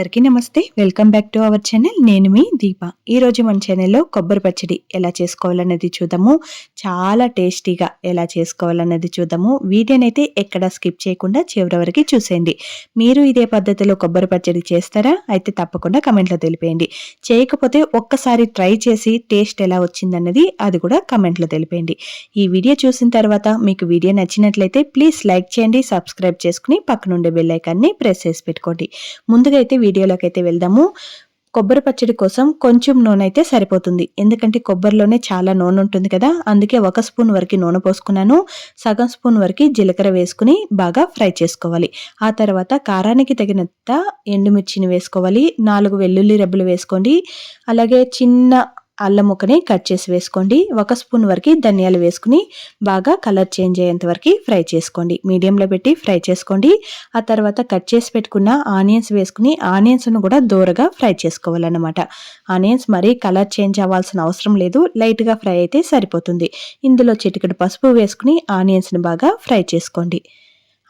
అందరికీ నమస్తే. Welcome back to our channel నేను మీ దీప. ఈరోజు మన ఛానల్లో కొబ్బరి పచ్చడి ఎలా చేసుకోవాలన్నది చూద్దాము. చాలా టేస్టీగా ఎలా చేసుకోవాలన్నది చూద్దాము. వీడియోనైతే ఎక్కడ స్కిప్ చేయకుండా చివరి వరకు చూసేయండి. మీరు ఇదే పద్ధతిలో కొబ్బరి పచ్చడి చేస్తారా? అయితే తప్పకుండా కమెంట్లో తెలిపేయండి. చేయకపోతే ఒక్కసారి ట్రై చేసి టేస్ట్ ఎలా వచ్చిందన్నది అది కూడా కమెంట్లో తెలిపేయండి. ఈ వీడియో చూసిన తర్వాత మీకు వీడియో నచ్చినట్లయితే ప్లీజ్ లైక్ చేయండి సబ్స్క్రైబ్ చేసుకుని పక్కనుండే బెల్ ఐకాన్ని ప్రెస్ చేసి పెట్టుకోండి. ముందుగా అయితే వీడియోలోకి అయితే వెళ్దాము. కొబ్బరి పచ్చడి కోసం కొంచెం నూనె అయితే సరిపోతుంది. ఎందుకంటే కొబ్బరిలోనే చాలా నూనె ఉంటుంది కదా. అందుకే ఒక స్పూన్ వరకు నూనె పోసుకున్నాను. సగం స్పూన్ వరకు జీలకర్ర వేసుకుని బాగా ఫ్రై చేసుకోవాలి. ఆ తర్వాత కారానికి తగినంత ఎండుమిర్చిని వేసుకోవాలి. నాలుగు వెల్లుల్లి రెబ్బలు వేసుకోండి. అలాగే చిన్న అల్లం ముక్కని కట్ చేసి వేసుకోండి. ఒక స్పూన్ వరకు ధనియాలు వేసుకుని బాగా కలర్ చేంజ్ అయ్యేంత వరకు ఫ్రై చేసుకోండి. మీడియంలో పెట్టి ఫ్రై చేసుకోండి. ఆ తర్వాత కట్ చేసి పెట్టుకున్న ఆనియన్స్ వేసుకుని ఆనియన్స్ను కూడా దూరగా ఫ్రై చేసుకోవాలన్నమాట. ఆనియన్స్ మరీ కలర్ చేంజ్ అవ్వాల్సిన అవసరం లేదు. లైట్గా ఫ్రై అయితే సరిపోతుంది. ఇందులో చిటికెడు పసుపు వేసుకుని ఆనియన్స్ని బాగా ఫ్రై చేసుకోండి.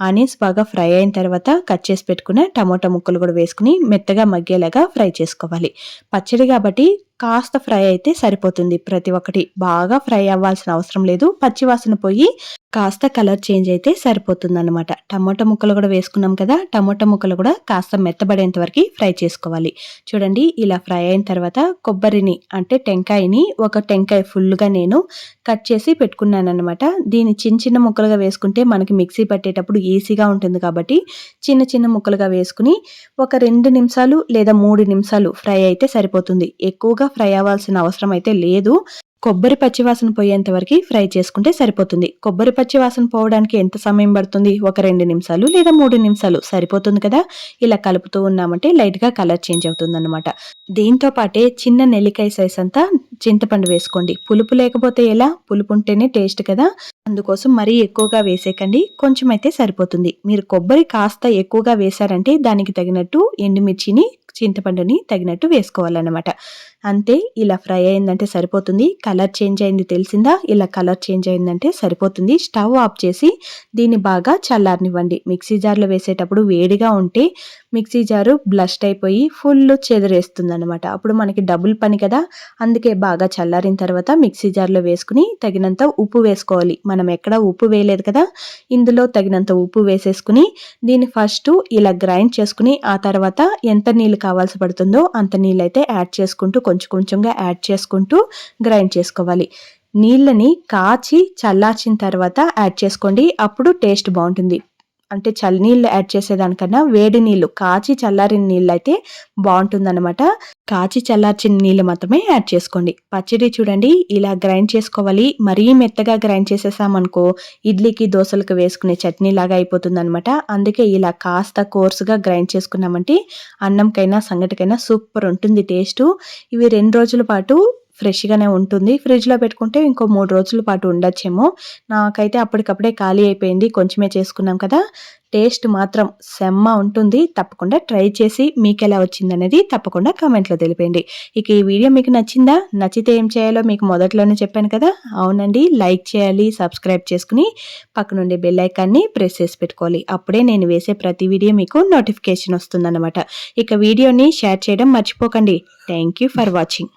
ఆనియన్స్ బాగా ఫ్రై అయిన తర్వాత కట్ చేసి పెట్టుకున్న టమోటా ముక్కలు కూడా వేసుకుని మెత్తగా మగ్గేలాగా ఫ్రై చేసుకోవాలి. పచ్చడి కాబట్టి కాస్త ఫ్రై అయితే సరిపోతుంది. ప్రతి ఒక్కటి బాగా ఫ్రై అవ్వాల్సిన అవసరం లేదు. పచ్చివాసన పోయి కాస్త కలర్ చేంజ్ అయితే సరిపోతుంది అనమాట టమాటా ముక్కలు కూడా వేసుకున్నాం కదా టమాటా ముక్కలు కూడా కాస్త మెత్తబడేంత వరకు ఫ్రై చేసుకోవాలి. చూడండి ఇలా ఫ్రై అయిన తర్వాత కొబ్బరిని అంటే టెంకాయని ఒక టెంకాయ ఫుల్గా నేను కట్ చేసి పెట్టుకున్నాను అనమాట దీన్ని చిన్న చిన్న ముక్కలుగా వేసుకుంటే మనకి మిక్సీ పట్టేటప్పుడు ఈజీగా ఉంటుంది కాబట్టి చిన్న చిన్న ముక్కలుగా వేసుకుని ఒక రెండు నిమిషాలు లేదా మూడు నిమిషాలు ఫ్రై అయితే సరిపోతుంది. ఎక్కువగా ఫ్రై అవ్వాల్సిన అవసరం అయితే లేదు. కొబ్బరి పచ్చివాసన పోయేంత వరకు ఫ్రై చేసుకుంటే సరిపోతుంది. కొబ్బరి పచ్చివాసన పోవడానికి ఎంత సమయం పడుతుంది? ఒక రెండు నిమిషాలు లేదా మూడు నిమిషాలు సరిపోతుంది కదా? ఇలా కలుపుతూ ఉన్నామంటే లైట్గా కలర్ చేంజ్ అవుతుంది అనమాట దీంతో పాటే చిన్న నెల్లికాయ సైజ్ అంతా చింతపండు వేసుకోండి. పులుపు లేకపోతే ఎలా? పులుపు ఉంటేనే టేస్ట్ కదా. అందుకోసం మరీ ఎక్కువగా వేసేకండి కొంచెం అయితే సరిపోతుంది. మీరు కొబ్బరి కాస్త ఎక్కువగా వేశారంటే దానికి తగినట్టు ఎండుమిర్చిని చింతపండుని తగినట్టు వేసుకోవాలన్నమాట. అంతే ఇలా ఫ్రై అయిందంటే సరిపోతుంది. కలర్ చేంజ్ అయింది తెలిసిందా? ఇలా కలర్ చేంజ్ అయిందంటే సరిపోతుంది. స్టవ్ ఆఫ్ చేసి దీన్ని బాగా చల్లారనివ్వండి. మిక్సీ జార్లో వేసేటప్పుడు వేడిగా ఉంటే మిక్సీ జారు బ్లస్ట్ అయిపోయి ఫుల్ చెదిరేస్తుంది అనమాట అప్పుడు మనకి డబుల్ పని కదా. అందుకే బాగా చల్లారిన తర్వాత మిక్సీ జార్లో వేసుకుని తగినంత ఉప్పు వేసుకోవాలి. మనం ఎక్కడ ఉప్పు వేయలేదు కదా? ఇందులో తగినంత ఉప్పు వేసేసుకుని దీన్ని ఫస్ట్ ఇలా గ్రైండ్ చేసుకుని ఆ తర్వాత ఎంత నీళ్ళు కావాల్సి పడుతుందో అంత నీళ్ళు అయితే యాడ్ చేసుకుంటూ కొంచెం కొంచెంగా యాడ్ చేసుకుంటూ గ్రైండ్ చేసుకోవాలి. నీళ్ళని కాచి చల్లార్చిన తర్వాత యాడ్ చేసుకోండి. అప్పుడు టేస్ట్ బాగుంటుంది. అంటే చలి నీళ్ళు యాడ్ చేసేదానికన్నా వేడి నీళ్ళు కాచి చల్లారిన నీళ్ళు అయితే బాగుంటుందన్నమాట. కాచి చల్లార్చిన నీళ్ళు మాత్రమే యాడ్ చేసుకోండి. పచ్చడి చూడండి ఇలా గ్రైండ్ చేసుకోవాలి. మరీ మెత్తగా గ్రైండ్ చేసేసామనుకో ఇడ్లీకి దోశలకు వేసుకునే చట్నీ లాగా అయిపోతుంది అనమాట అందుకే ఇలా కాస్త కోర్సుగా గ్రైండ్ చేసుకున్నామంటే అన్నంకైనా సంగటికైనా సూపర్ ఉంటుంది టేస్ట్. ఇవి రెండు రోజుల పాటు ఫ్రెష్గానే ఉంటుంది. ఫ్రిడ్జ్లో పెట్టుకుంటే ఇంకో మూడు రోజుల పాటు ఉండొచ్చేమో. నాకైతే అప్పటికప్పుడే ఖాళీ అయిపోయింది. కొంచెమే చేసుకున్నాం కదా. టేస్ట్ మాత్రం సెమ్మ ఉంటుంది. తప్పకుండా ట్రై చేసి మీకు ఎలా వచ్చిందనేది తప్పకుండా కామెంట్లో తెలిపేయండి. ఇక ఈ వీడియో మీకు నచ్చిందా? నచ్చితే ఏం చేయాలో మీకు మొదట్లోనే చెప్పాను కదా. అవునండి. లైక్ చేయాలి సబ్స్క్రైబ్ చేసుకుని పక్కనుండే బెల్ ఐకాన్ని ప్రెస్ చేసి పెట్టుకోవాలి. అప్పుడే నేను వేసే ప్రతి వీడియో మీకు నోటిఫికేషన్ వస్తుందన్నమాట. ఇక వీడియోని షేర్ చేయడం మర్చిపోకండి. Thank for watching.